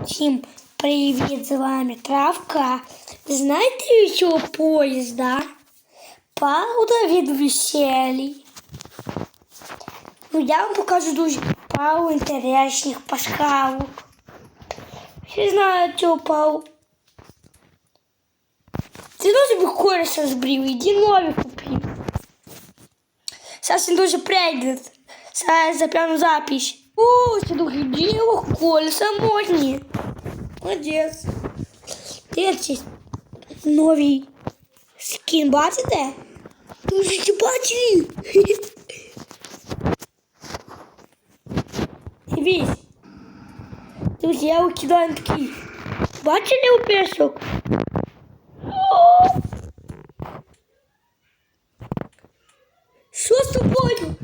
Всім привіт, з вами Травка. Знаєте від цього поїзда? Правда від веселі. Ну, я вам покажу дуже пару інтересних пасхалок. Всі знають цього пару. Ти дуже би колеса збрив, іди нові купив. Зараз він дуже прийде. Зараз зап'яну запись. О, це друге діло, колеса модні. Молодець. Дивіться, новий скін, бачите? Дуже чи бачили? Дивись. Друзі, я викидаю такий. Бачили у песок? Що з тобою?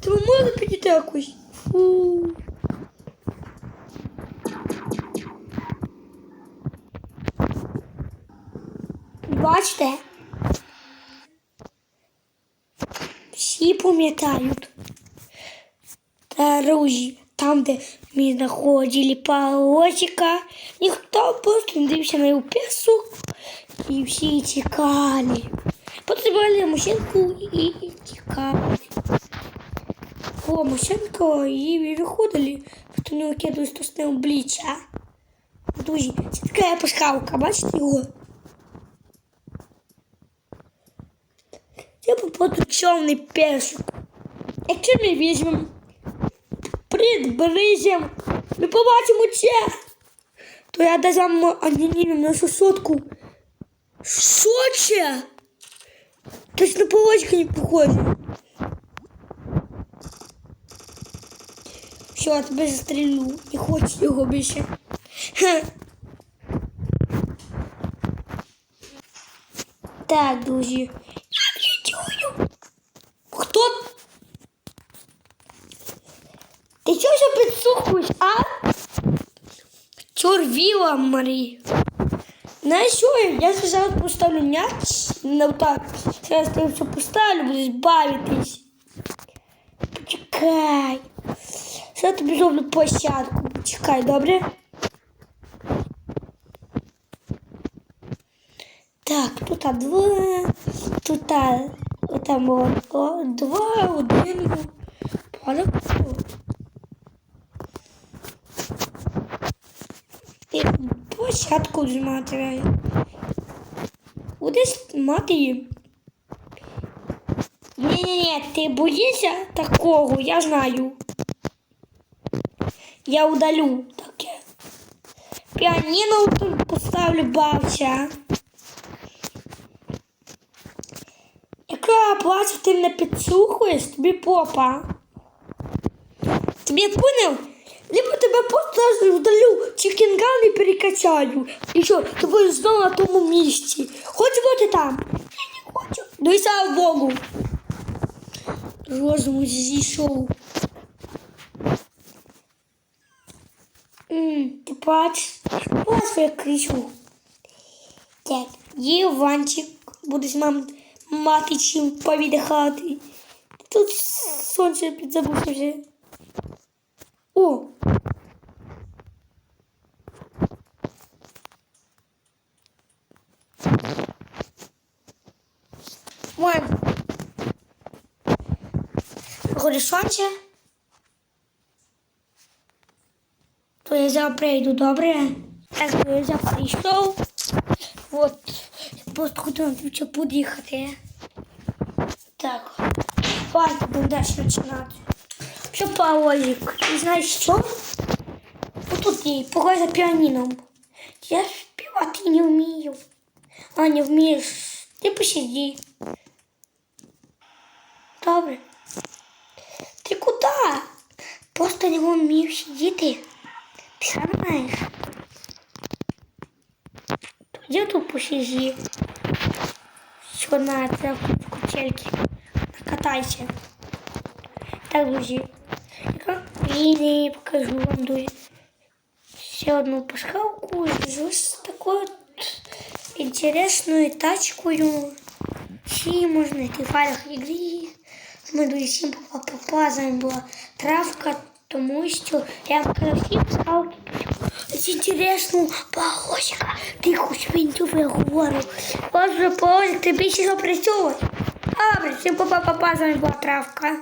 Ти можна підійти якось? Бачите? Всі пам'ятають. Друзі, там, де ми знаходили парочка, ніхто просто не дивився на його песок, і всі тікали. Потрібали машинку і тікали. О, машинка, і виходили, хто не викидали стосне обличчя. Друзі, це така пасхалка, бачите його? Попаду чорний песок. Якщо ми візьмемо приблизимо, ми побачимо це, то я дам анонімом нашу сотку. Що це? Точно палочка не похоже. Все, я тебе застрілю. Не хочу його більше. Хе. Так, друзі. Ти чого ще підсухуєш, а? Чорвіла, Марі. Знаєш що? Я зараз поставлю м'яч. Ну так. Зараз я все поставлю, будеш бавитись. Почекай. Зараз тобі зроблю площадку. Почекай, добре? Так, тут а, два, тут а, там о, о, два, один. Понял? Площадку знімати. Будеш мати її. Ні-ні-ні, ти боїшся такого, я знаю. Я удалю таке. Піаніно поставлю бавця. Яка плачу ти не підслухаєш, тобі попа. Тобі поняв? Либо тебе просто вдалю чікінган і перекачаю. І що, будеш знову на тому місці. Хочеш бути там? Я не хочу. Ну і слава Богу. Розум зійшов. Ти бачиш? Ось я кричу. Так, Іванчик, будеш мам мати чим повідихати. Тут сонце підзабувся вже. О! Сонце. То я зараз прийду, добре? Так, то я зараз прийшов. От. Просто хотів під'їхати. Так. Давайте будемо далі починати. Що паролик? І знаєш що? Отут є, пограй за піаніном. Я співати не вмію. А, не вмієш. Ти посиди. Добре. Просто не вмію сидіти. Ти сам знаєш. Тоді тут посиди. Що на це кучельки. Накатайся. Так, друзі. І покажу вам друзі. Ще одну пасхалку з такою от інтересною тачкою. Всі можна знайти в файлах друзі всім попа з вами травка Тому що я всім сказав інтересну погощика. Ти хоч тобі говорив. Отже, Поль, ти більше що працювати. Добре, всім папа-папа, з була травка.